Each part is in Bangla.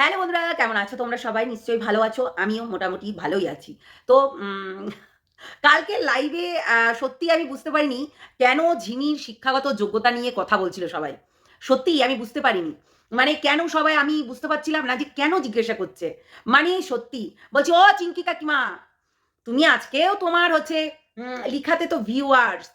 হ্যালো বন্ধুরা, কেমন আছো? তোমরা সবাই নিশ্চয়ই ভালো আছো। আমিও মোটামুটি ভালোই আছি। তো কালকে লাইভে সত্যি আমি বুঝতে পারিনি কেন ঝিমির শিক্ষাগত যোগ্যতা নিয়ে কথা বলছিল সবাই। সত্যি আমি বুঝতে পারিনি। মানে কেন সবাই আমি বুঝতে পারছিলাম না যে কেন জিজ্ঞাসা করছে। মানে সত্যি বলছি, ও চিঙ্কি কাকিমা, তুমি আজকেও তোমার হচ্ছে লিখাতে তো ভিউয়ার্স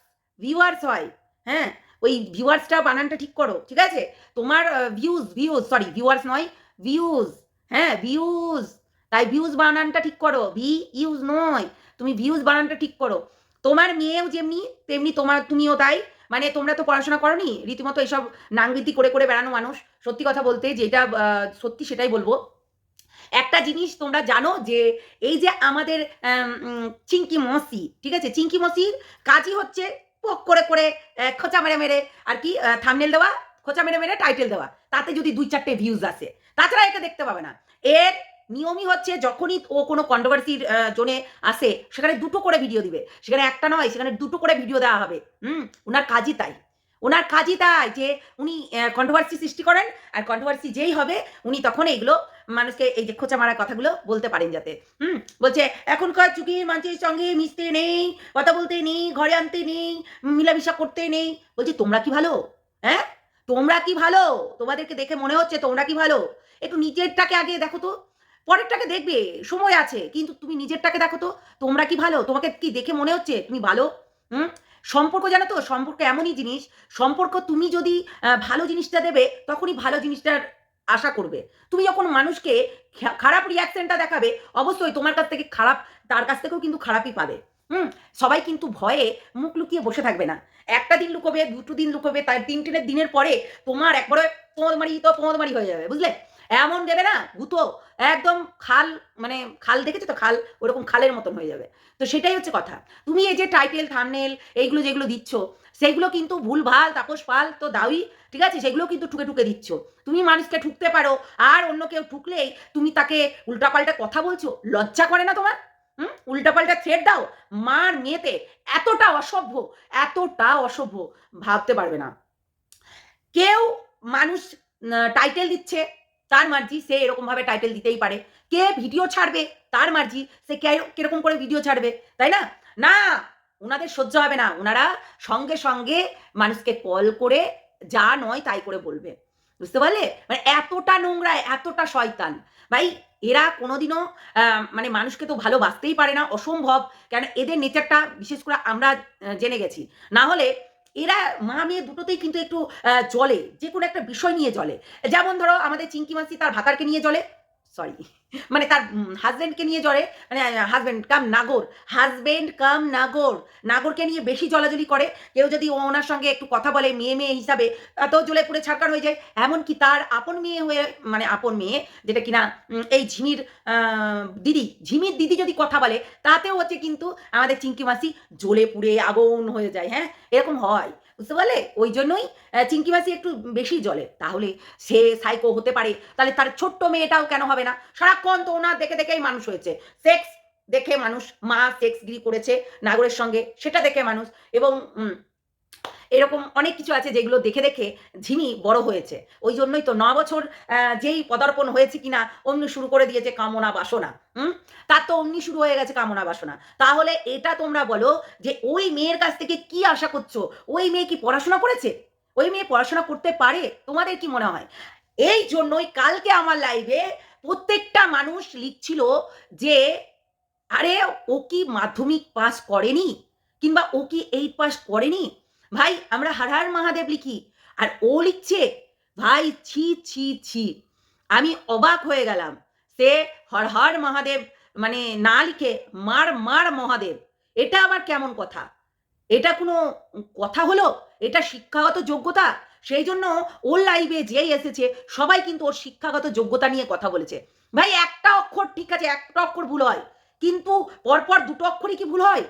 ভিউয়ার্স হয়। হ্যাঁ ওই ভিউয়ার্সটা বানানটা ঠিক করো, ঠিক আছে? তোমার ভিউজ ভিউজ সরি ভিউয়ার্স নয় ভিউজ হ্যাঁ ভিউজ তাই ভিউজ বানানটা ঠিক করো ভি ইউজ নয়। তুমি ভিউজ বানানটা ঠিক করো। তোমার মেয়েও যেমনি, তেমনি তোমার, তুমিও তাই। মানে তোমরা তো পড়াশোনা করনি, রীতিমতো এইসব নাংবৃত্তি করে করে বেড়ানো মানুষ। সত্যি কথা বলতে, যেটা সত্যি সেটাই বলব। একটা জিনিস তোমরা জানো যে, এই যে আমাদের চিঙ্কি মসি, ঠিক আছে? চিঙ্কি মসির কাজই হচ্ছে পক করে করে খোঁচা মেরে মেরে, আর কি থামনেল দেওয়া, খোঁচা মেরে মেরে টাইটেল দেওয়া। তাতে যদি দুই চারটে ভিউজ আসে। তাছাড়া একে দেখতে পাবে না। এর নিয়মই হচ্ছে যখনই ও কোনো কন্ট্রোভার্সির জোনে আসে, সেখানে দুটো করে ভিডিও দিবে। সেখানে একটা নয়, সেখানে দুটো করে ভিডিও দেওয়া হবে। হুম? ওনার কাজই তাই। ওনার কাজই তাই যে উনি কন্ট্রোভার্সি সৃষ্টি করেন, আর কন্ট্রোভার্সি যেই হবে, উনি তখন এইগুলো মানুষকে এই যে খোঁচা মারা কথাগুলো বলতে পারেন যাতে। হুম? বলছে, এখনকার যুগের মানুষের সঙ্গে মিশতে নেই, কথা বলতে নেই, ঘরে আনতে নেই, মিলামিশা করতে নেই। বলছি, তোমরা কি ভালো? হ্যাঁ? তোমরা কি ভালো? তোমাদেরকে দেখে মনে হচ্ছে, তোমরা কি ভালো? একটু নিজেরটাকে আগে দেখো তো। পরেরটাকে দেখবে, সময় আছে, কিন্তু তুমি নিজেরটাকে দেখো তো, তোমরা কি ভালো? তোমাকে কি দেখে মনে হচ্ছে তুমি ভালো? হুম? সম্পর্ক জানো তো, সম্পর্ক এমনই জিনিস, সম্পর্ক তুমি যদি ভালো জিনিসটা দেবে, তখনই ভালো জিনিসটার আশা করবে। তুমি যখন মানুষকে খারাপ রিয়াকশনটা দেখাবে, অবশ্যই তোমার কাছ থেকে খারাপ, তার কাছ থেকেও কিন্তু খারাপই পাবে। হুম? সবাই কিন্তু ভয়ে মুখ লুকিয়ে বসে থাকবে না। একটা দিন লুকোবে, দুটো দিন লুকোবে, তার তিনটে দিনের পরে তোমার একবারে পোঁদমারি তো পোঁদমারি হয়ে যাবে, বুঝলে? এমন দেবে না, গুতো, একদম খাল মানে খাল দেখেছ তো খাল? ওরকম খালের মতন হয়ে যাবে। তো সেটাই হচ্ছে কথা। তুমি এই যে টাইটেল থামনেল এইগুলো যেগুলো দিচ্ছ, সেগুলো কিন্তু ভুল, ভালো, তাপস পাল তো দাওই, ঠিক আছে? সেগুলো কিন্তু ঠুকে ঠুকে দিচ্ছ। তুমি মানুষকে ঠুকতে পারো, আর অন্য কেউ ঠুকলেই তুমি তাকে উল্টাপাল্টা কথা বলছো? লজ্জা করে না তোমার? হুম? উল্টাপাল্টা থ্রেড দাও? মার মেয়েতে এতটা অসভ্য এতটা অসভ্য, ভাবতে পারবে না। কেউ মানুষ টাইটেল দিচ্ছে তার মার্জি সে এরকম ভাবে টাইটেল দিতেই পারে। কে ভিডিও ছাড়বে? তার মার্জি। সে কীরকম করে ভিডিও ছাড়বে? তাই না? না ওনাদের সহ্য হবে না। ওনারা সঙ্গে সঙ্গে মানুষকে কল করে যা নয় তাই করে বলবে। বুঝতে পারলে? মানে এতটা নোংরা, এতটা শয়তান। ভাই, এরা কোনোদিনও মানে মানুষকে তো ভালোবাসতেই পারে না। অসম্ভব। কেন? এদের নেচারটা বিশেষ করে আমরা জেনে গেছি। না হলে এরা মা মেয়ে দুটোতেই কিন্তু একটু চলে যে কোনো একটা বিষয় নিয়ে চলে যেমন ধরো আমাদের চিঙ্কি মাসি তার ভাতারকে নিয়ে জলে সরি মানে তার হাজব্যান্ডকে নিয়ে জলে মানে হাজব্যান্ড কাম নাগর হাজব্যান্ড কাম নাগর নাগরকে নিয়ে বেশি জলাজলি করে। কেউ যদি ওনার সঙ্গে একটু কথা বলে, মেয়ে মেয়ে হিসাবে তো জ্বলে পুড়ে ছাড়কার হয়ে যায়। এমনকি তার আপন মেয়ে হয়ে মানে আপন মেয়ে, যেটা কিনা এই ঝিমির দিদি ঝিমির দিদি যদি কথা বলে, তাতেও হচ্ছে কিন্তু আমাদের চিঙ্কি মাসি জ্বলে পুড়ে আগুন হয়ে যায় হ্যাঁ? এরকম হয়। বুঝতে পারলে? ওই জন্যই চিঙ্কি মাসি একটু বেশি জলে। তাহলে সে সাইকো হতে পারে। তাহলে তার ছোট্ট মেয়েটাও কেন হবে না? সারাক্ষণ তো ওনার দেখে দেখেই মানুষ হয়েছে। সেক্স দেখে মানুষ, মা সেক্স সেক্সগিরি করেছে নাগরের সঙ্গে, সেটা দেখে মানুষ। এবং এরকম অনেক কিছু আছে যেগুলো দেখে দেখে ঝিমি বড় হয়েছে। ওই জন্যই তো ন বছর যেই পদার্পণ হয়েছে কিনা অমনি শুরু করে দিয়েছে কামনা বাসনা, হুম? তার তো অমনি শুরু হয়ে গেছে কামনা বাসনা। তাহলে এটা তোমরা বলো যে ওই মেয়ের কাছ থেকে কি আশা করছ? ওই মেয়ে কি পড়াশোনা করেছে? ওই মেয়ে পড়াশোনা করতে পারে? তোমাদের কি মনে হয়? এই জন্যই কালকে আমার লাইভে প্রত্যেকটা মানুষ লিখছিল যে, আরে, ও কি মাধ্যমিক পাস করেনি? কিংবা ও কি এইট পাস করেনি? ভাই, আমরা হার হার মহাদেব লিখি, আর ও লিখছে, ভাই, ছি ছি ছি। আমি অবাক হয়ে গেলাম, সে হর হর মহাদেব মানে না লিখে, মার মার মহাদেব। এটা আবার কেমন কথা? এটা কোনো কথা হলো? এটা শিক্ষাগত যোগ্যতা? সেই জন্য ওর লাইভে যেই এসেছে, সবাই কিন্তু ওর শিক্ষাগত যোগ্যতা নিয়ে কথা বলেছে। ভাই, একটা অক্ষর ঠিক আছে, একটা অক্ষর ভুল হয়। কিন্তু পরপর দুটো অক্ষরই কি ভুল হয়?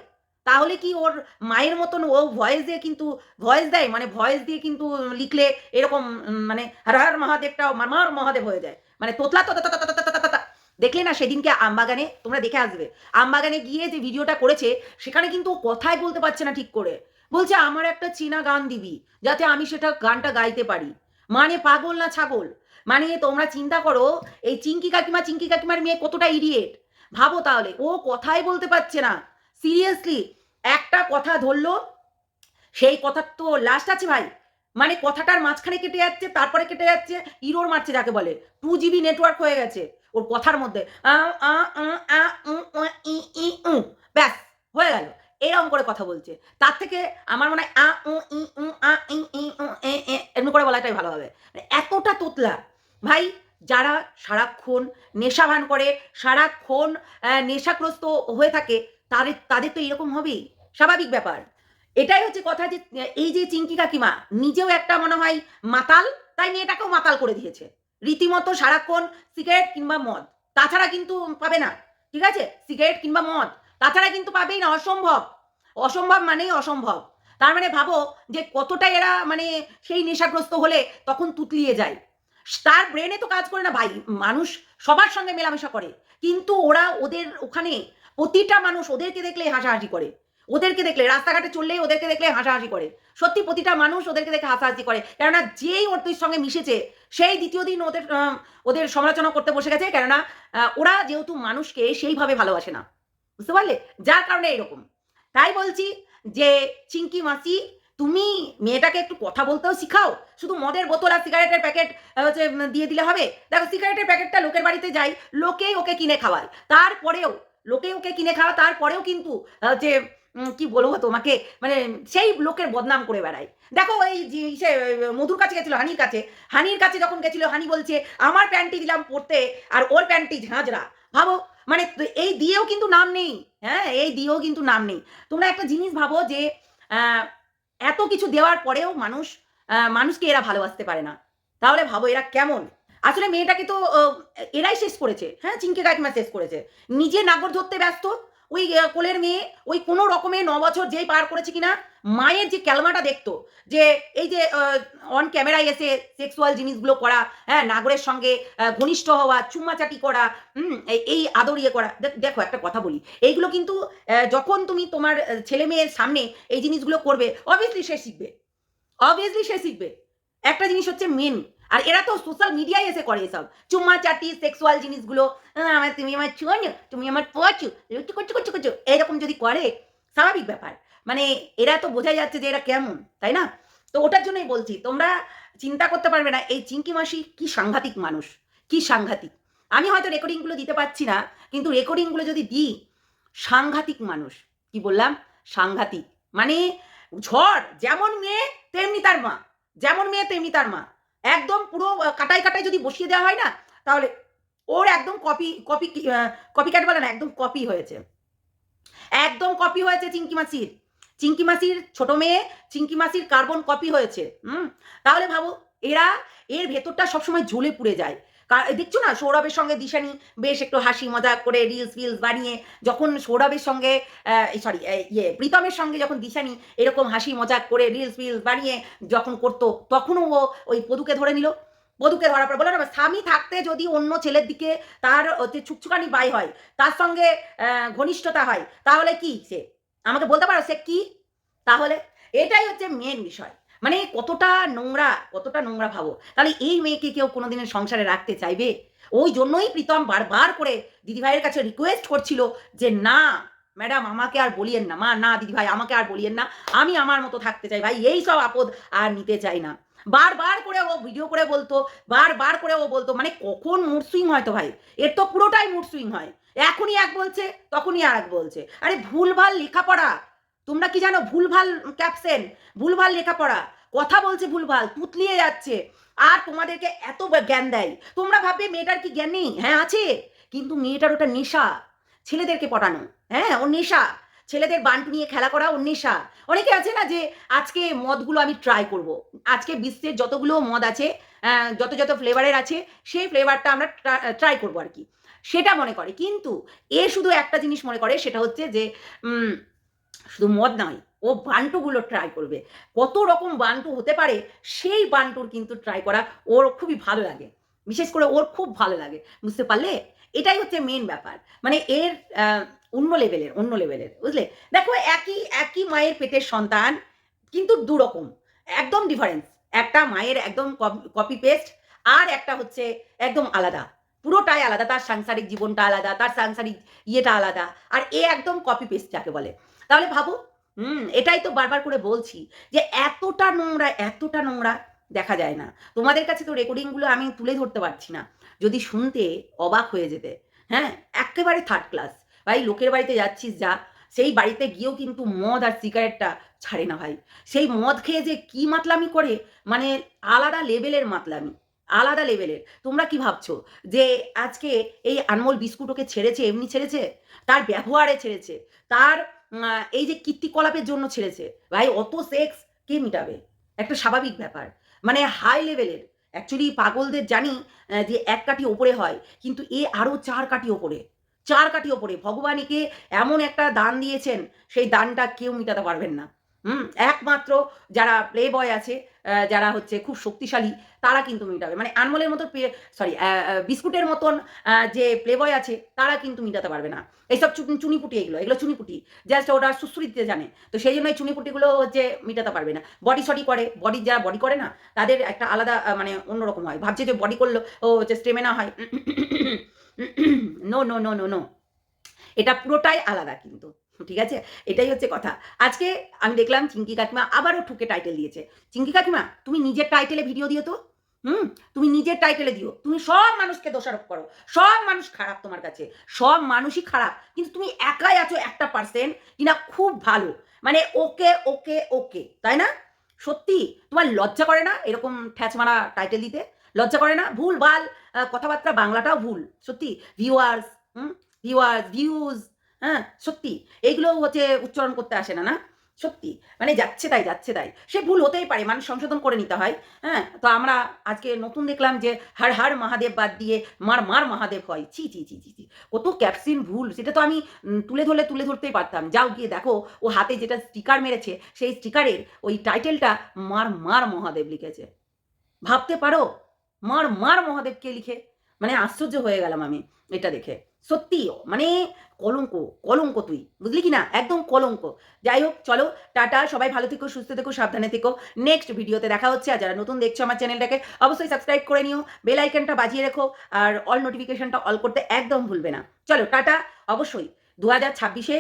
তাহলে কি ওর মায়ের মতন ও ভয়েস দিয়ে কিন্তু ভয়েস দেয়? মানে ভয়েস দিয়ে কিন্তু লিখলে এরকম মানে হর হর মহাদেবটা মামার মহাদেব হয়ে যায়। মানে তোতলা তো তো- তো- তো- তো- তো- তো- তো- তো। দেখলে না সেদিনকে আমবাগানে তোমরা দেখে আসবে। আমবাগানে গিয়ে যে ভিডিওটা করেছে, সেখানে কিন্তু ও কথাই বলতে পারছে না ঠিক করে। বলছে, আমার একটা চীনা গান দিবি, যাতে আমি সেটা গানটা গাইতে পারি। মানে পাগল না ছাগল? মানে তোমরা চিন্তা করো, এই চিঙ্কি কাকিমা, চিঙ্কি কাকিমার মেয়ে কতটা ইডিয়েট ভাবো তাহলে, ও কথাই বলতে পারছে না। সিরিয়াসলি একটা কথা ধরলো, সেই কথার তো লাস্ট আছে ভাই। মানে কথাটার মাঝখানে কেটে যাচ্ছে, তারপরে কেটে যাচ্ছে ইরোর মারছে যাকে বলে। টু জিবি নেটওয়ার্ক হয়ে গেছে ওর কথার মধ্যে। ব্যাস, হয়ে গেল। এরকম করে কথা বলছে। তার থেকে আমার মনে হয় আ, উ উ, আ উ করে বলাটাই ভালো হবে। মানে এতটা তোতলা। ভাই, যারা সারাক্ষণ নেশা ভান করে, সারাক্ষণ নেশাগ্রস্ত হয়ে থাকে তাদের তাদের তো এরকম হবেই। স্বাভাবিক ব্যাপার। এটাই হচ্ছে কথা যে, এই যে চিঙ্কি কাকিমা, নিজেও একটা মনে হয় মাতাল, তাই মেয়েটাকেও মাতাল করে দিয়েছে। রীতিমতো সারাক্ষণ সিগারেট কিংবা মদ। তাছাড়া কিন্তু পাবে না, ঠিক আছে? সিগারেট কিংবা মদ। তাছাড়া কিন্তু পাবেই না, অসম্ভব। অসম্ভব মানেই অসম্ভব। তার মানে ভাবো যে, কতটা এরা মানে সেই নেশাগ্রস্ত হলে তখন তুতলিয়ে যায়। তার ব্রেনে তো কাজ করে না, ভাই। মানুষ সবার সঙ্গে মেলামেশা করে। কিন্তু ওরা ওদের ওখানে প্রতিটা মানুষ ওদেরকে দেখলে হাসাহাসি করে। ওদেরকে দেখলে, রাস্তাঘাটে চললেই ওদেরকে দেখলে হাসাহাসি করে। সত্যি প্রতিটা মানুষ ওদেরকে দেখে হাসাহাসি করে। কেননা যেই ওদের সঙ্গে মিশেছে, সেই দ্বিতীয় দিন ওদের ওদের সমালোচনা করতে বসে গেছে। কেননা ওরা যেহেতু মানুষকে সেইভাবে ভালোবাসে না। বুঝতে পারলে? যার কারণে এরকম। তাই বলছি যে, চিঙ্কি মাসি, তুমি মেয়েটাকে একটু কথা বলতেও শিখাও। শুধু মদের বোতল আর সিগারেটের প্যাকেট হচ্ছে দিয়ে দিলে হবে। দেখো, সিগারেটের প্যাকেটটা লোকের বাড়িতে যাই লোকেই ওকে কিনে খাওয়ায়। তারপরেও লোকে ওকে কিনে খাওয়া, তারপরেও কিন্তু যে কি বলব তোমাকে মানে সেই লোকের বদনাম করে বেড়ায়। দেখো এই সে, মধুর কাছে গেছিল হানির কাছে। হানির কাছে যখন গেছিল, হানি বলছে, আমার প্যান্টটি দিলাম পরতে, আর ওর প্যান্টটি ঝাঁঝরা। ভাবো মানে এই দিয়েও কিন্তু নাম নেই হ্যাঁ এই দিয়েও কিন্তু নাম নেই। তোমরা একটা জিনিস ভাবো যে এত কিছু দেওয়ার পরেও মানুষ মানুষকে এরা ভালোবাসতে পারে না। তাহলে ভাবো এরা কেমন? আসলে মেয়েটাকে তো এরাই শেষ করেছে। হ্যাঁ চিনকে কাকিমা শেষ করেছে। নিজে নাগর ধরতে ব্যস্ত। ওই কোলের মেয়ে, ওই কোনো রকমে ন বছর যেই পার করেছে কিনা, মায়ের যে ক্যালমাটা দেখতো, যে এই যে অন ক্যামেরায় এসে সেক্সুয়াল জিনিসগুলো করা হ্যাঁ নাগরের সঙ্গে ঘনিষ্ঠ হওয়া, চুম্মাচাটি করা, হুম এই- আদর ইয়ে করা দেখো একটা কথা বলি। এইগুলো কিন্তু যখন তুমি তোমার ছেলে মেয়ের সামনে এই জিনিসগুলো করবে অবভিয়াসলি সে শিখবে। অবভিয়াসলি সে শিখবে। একটা জিনিস হচ্ছে মেন আর এরা তো সোশ্যাল মিডিয়ায় এসে করে এসব। চুম্মা চাটি সেক্সুয়াল জিনিসগুলো আমার তুমি আমার চুন তুমি আমার পচু চুকু চুকু চু এইরকম যদি করে, স্বাভাবিক ব্যাপার। মানে এরা তো বোঝাই যাচ্ছে যে এরা কেমন, তাই না? তো ওটার জন্যই বলছি, তোমরা চিন্তা করতে পারবে না, এই চিঙ্কি মাসি কি সাংঘাতিক মানুষ, কি সাংঘাতিক। আমি হয়তো রেকর্ডিংগুলো দিতে পারছি না, কিন্তু রেকর্ডিংগুলো যদি দিই, সাংঘাতিক মানুষ, কি বললাম? সাংঘাতিক। মানে ঝড়, যেমন মেয়ে, তেমনি তার মা। যেমন মেয়ে, তেমনি তার মা। একদম পুরো কাটাই কাটাই যদি বসিয়ে দেওয়া হয় না, তাহলে ওর একদম কপি কপি কপি ক্যাট বলে না, একদম কপি হয়েছে। একদম কপি হয়েছে চিঙ্কি মাসির। চিঙ্কি মাসির ছোট মেয়ে চিঙ্কি মাসির কার্বন কপি হয়েছে, হুম? তাহলে ভাবো, এরা, এর ভেতরটা সবসময় ঝুলে পুড়ে যায়। দেখছ না? সৌরভের সঙ্গে দিশানি বেশ একটু হাসি মজাক করে রিলস ফিলস বানিয়ে যখন সৌরভের সঙ্গে সরি ইয়ে প্রীতমের সঙ্গে যখন দিশানি এরকম হাসি মজাক করে রিলস ফিলস বানিয়ে যখন করতো, তখনও ও ওই পদুকে ধরে নিল। পদুকে ধরার পর বলে না স্বামী থাকতে যদি অন্য ছেলের দিকে তার ছুকছুকানি বাই হয়, তার সঙ্গে ঘনিষ্ঠতা হয়, তাহলে কি সে? আমাকে বলতে পারো সে কি? তাহলে এটাই হচ্ছে মেন বিষয়। মানে কতটা নোংরা কতটা নোংরা ভাবো। তাহলে এই মেয়েকে কেউ কোনোদিনের সংসারে রাখতে চাইবে? ওই জন্যই প্রীতম বারবার করে দিদিভাইয়ের কাছে রিকোয়েস্ট করছিল যে, না ম্যাডাম আমাকে আর বলিয়েন না, মা, না, দিদিভাই, আমাকে আর বলিয়েন না। আমি আমার মতো থাকতে চাই, ভাই, এই সব আপদ আর নিতে চাই না। বারবার করে ও ভিডিও করে বলতো, বারবার করে ও বলতো মানে কখন মুড সুইং হয় তো ভাই? এর তো পুরোটাই মুড সুইং হয়। এখনই এক বলছে, তখনই আর এক বলছে। আরে ভুলভাল লেখাপড়া তোমরা কি জানো ভুলভাল ক্যাপশন ভুলভাল লেখাপড়া? কথা বলছে ভুলভাল তুতলিয়ে যাচ্ছে। আর তোমাদেরকে এত জ্ঞান দেয়। তোমরা ভাববে মেয়েটার কি জ্ঞান নেই? হ্যাঁ আছে। কিন্তু মেয়েটার ওটা নেশা, ছেলেদেরকে পটানো। হ্যাঁ ওর নেশা। ছেলেদের বান্টু নিয়ে খেলা করা ওর নেশা। অনেকে আছে না যে, আজকে মদগুলো আমি ট্রাই করব। আজকে বিশ্বের যতগুলো মদ আছে যত যত ফ্লেভারের আছে, সেই ফ্লেভারটা আমরা ট্রাই করব আর কি। সেটা মনে করে। কিন্তু এ শুধু একটা জিনিস মনে করে, সেটা হচ্ছে যে শুধু মদ নয়, ও বান্টুগুলো ট্রাই করবে। কত রকম বান্টু হতে পারে, সেই বান্টুর কিন্তু ট্রাই করা ওর খুবই ভালো লাগে। বিশেষ করে ওর খুব ভালো লাগে, বুঝতে পারলে? এটাই হচ্ছে মেন ব্যাপার। মানে এর অন্য লেভেলের অন্য লেভেলের বুঝলে? দেখো, একই একই মায়ের পেটের সন্তান কিন্তু দু রকম একদম ডিফারেন্স একটা মায়ের একদম কপি পেস্ট আর একটা হচ্ছে একদম আলাদা। পুরোটাই আলাদা, তার সাংসারিক জীবনটা আলাদা, তার সাংসারিক ইয়েটা আলাদা। আর এ একদম কপি পেস্ট যাকে বলে। তাহলে ভাবো, হুম, এটাই তো বারবার করে বলছি যে এতটা নোংরা এতটা নোংরা দেখা যায় না। তোমাদের কাছে তো রেকর্ডিংগুলো আমি তুলে ধরতে পারছি না। যদি শুনতে অবাক হয়ে যেতে হ্যাঁ একেবারে থার্ড ক্লাস ভাই, লোকের বাড়িতে যাচ্ছিস, যা। সেই বাড়িতে গিয়েও কিন্তু মদ আর সিগারেটটা ছাড়ে না ভাই। সেই মদ খেয়ে যে কি মাতলামি করে মানে আলাদা লেভেলের মাতলামি, আলাদা লেভেলের তোমরা কি ভাবছ যে আজকে এই আনমোল বিস্কুট ওকে ছেড়েছে, এমনি ছেড়েছে? তার ব্যবহারে ছেড়েছে, তার এই যে কীর্তিকলাপের জন্য ছেড়েছে, ভাই, অত সেক্স কে মিটাবে? একটা স্বাভাবিক ব্যাপার। মানে হাই লেভেলের অ্যাকচুয়ালি পাগলদের জানি যে এক কাঠি ওপরে হয়, কিন্তু এ আরও চার কাঠি ওপরে। চার কাঠি ওপরে। ভগবান একে এমন একটা দান দিয়েছেন, সেই দানটা কেউ মিটাতে পারবেন না। হুম, একমাত্র যারা প্লে বয় আছে যারা হচ্ছে খুব শক্তিশালী, তারা কিন্তু মিটাবে। মানে আনমোলের মতো সরি বিস্কুটের মতন যে প্লে বয় আছে, তারা কিন্তু মিটাতে পারবে না। এইসব চুনিপুটি এগুলো এগুলো চুনিপুটি। জাস্ট ওরা সুশ্রী দিতে জানে। তো সেই জন্য এই চুনিপুটিগুলো হচ্ছে মিটাতে পারবে না। বডি সডি করে বডি যারা বডি করে না, তাদের একটা আলাদা মানে অন্যরকম হয়। ভাবছে যে বডি করল, ও হচ্ছে স্টেমেনা হয়। No no no no no এটা পুরোটাই আলাদা কিন্তু। ঠিক আছে? এটাই হচ্ছে কথা। আজকে আমি দেখলাম চিঙ্কি কাকিমা আবারও ঠুকে টাইটেল দিয়েছে। চিঙ্কি কাকিমা, তুমি নিজের টাইটেলে ভিডিও দিও তো। হুম? তুমি নিজের টাইটেলে দিও। তুমি সব মানুষকে দোষারোপ করো। সব মানুষ খারাপ তোমার কাছে। সব মানুষই খারাপ। কিন্তু তুমি একাই আছো একটা পার্সেন্ট কিনা খুব ভালো। মানে ওকে ওকে ওকে, তাই না? সত্যি? তোমার লজ্জা করে না এরকম ঠ্যাচ মারা টাইটেল দিতে? লজ্জা করে না? ভুল ভালো কথাবার্তা বাংলাটাও ভুল। সত্যি? ভিউয়ার্স হুম? ভিউয়ার্স ভিউজ হ্যাঁ সত্যি। এইগুলো হচ্ছে উচ্চারণ করতে আসে না না? সত্যি। মানে যাচ্ছে তাই যাচ্ছে তাই। সে ভুল হতেই পারে, মানুষ সংশোধন করে নিতে হয় হ্যাঁ? তো আমরা আজকে নতুন দেখলাম যে হার হার মহাদেব বাদ দিয়ে মার মার মহাদেব হয়। চি চি চি চি চি কত ক্যাপসিন ভুল, সেটা তো আমি তুলে ধরলে তুলে ধরতেই পারতাম। যাও গিয়ে দেখো, ও হাতে যেটা স্টিকার মেরেছে, সেই স্টিকারের ওই টাইটেলটা মার মার মহাদেব লিখেছে। ভাবতে পারো? মার মার মহাদেবকে লিখে? মানে আশ্চর্য হয়ে গেলাম আমি এটা দেখে। সত্যি মানে কলঙ্ক কলঙ্ক তুই, বুঝলি কি না? একদম কলঙ্ক। যাই হোক, চলো, টাটা, সবাই ভালো থেকো, সুস্থ থেকো, সাবধানে থেকো। নেক্সট ভিডিওতে দেখা হচ্ছে আর যারা নতুন দেখছ আমার চ্যানেলটাকে, অবশ্যই সাবস্ক্রাইব করে নিও বেল আইকনটা বাজিয়ে রেখো আর অল নোটিফিকেশনটা অল করতে একদম ভুলবে না। চলো, টাটা, অবশ্যই। দু হাজার ছাব্বিশে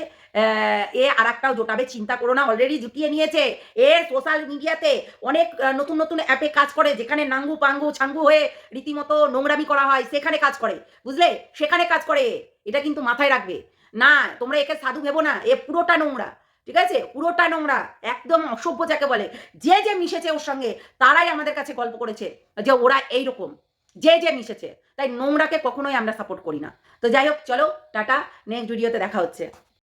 এ আর একটাও জোটাবে, চিন্তা করো না অলরেডি জুটিয়ে নিয়েছে। এ সোশ্যাল মিডিয়াতে অনেক নতুন নতুন অ্যাপে কাজ করে, যেখানে নাঙ্গু পাঙ্গু ছাঙ্গু হয়ে রীতিমতো নোংরামি করা হয়, সেখানে কাজ করে, বুঝলে? সেখানে কাজ করে, এটা কিন্তু মাথায় রাখবে। না, তোমরা একে সাধু ভেবো না, এ পুরোটা নোংরা, ঠিক আছে? পুরোটা নোংরা, একদম অসভ্য যাকে বলে। যে যে মিশেছে ওর সঙ্গে, তারাই আমাদের কাছে গল্প করেছে যে ওরা এইরকম, যে যে মিশেছে। তাই নোংরাকে কখনোই আমরা সাপোর্ট করি না। তো যাই হোক, চলো, টাটা নেক্সট ভিডিওতে দেখা হচ্ছে।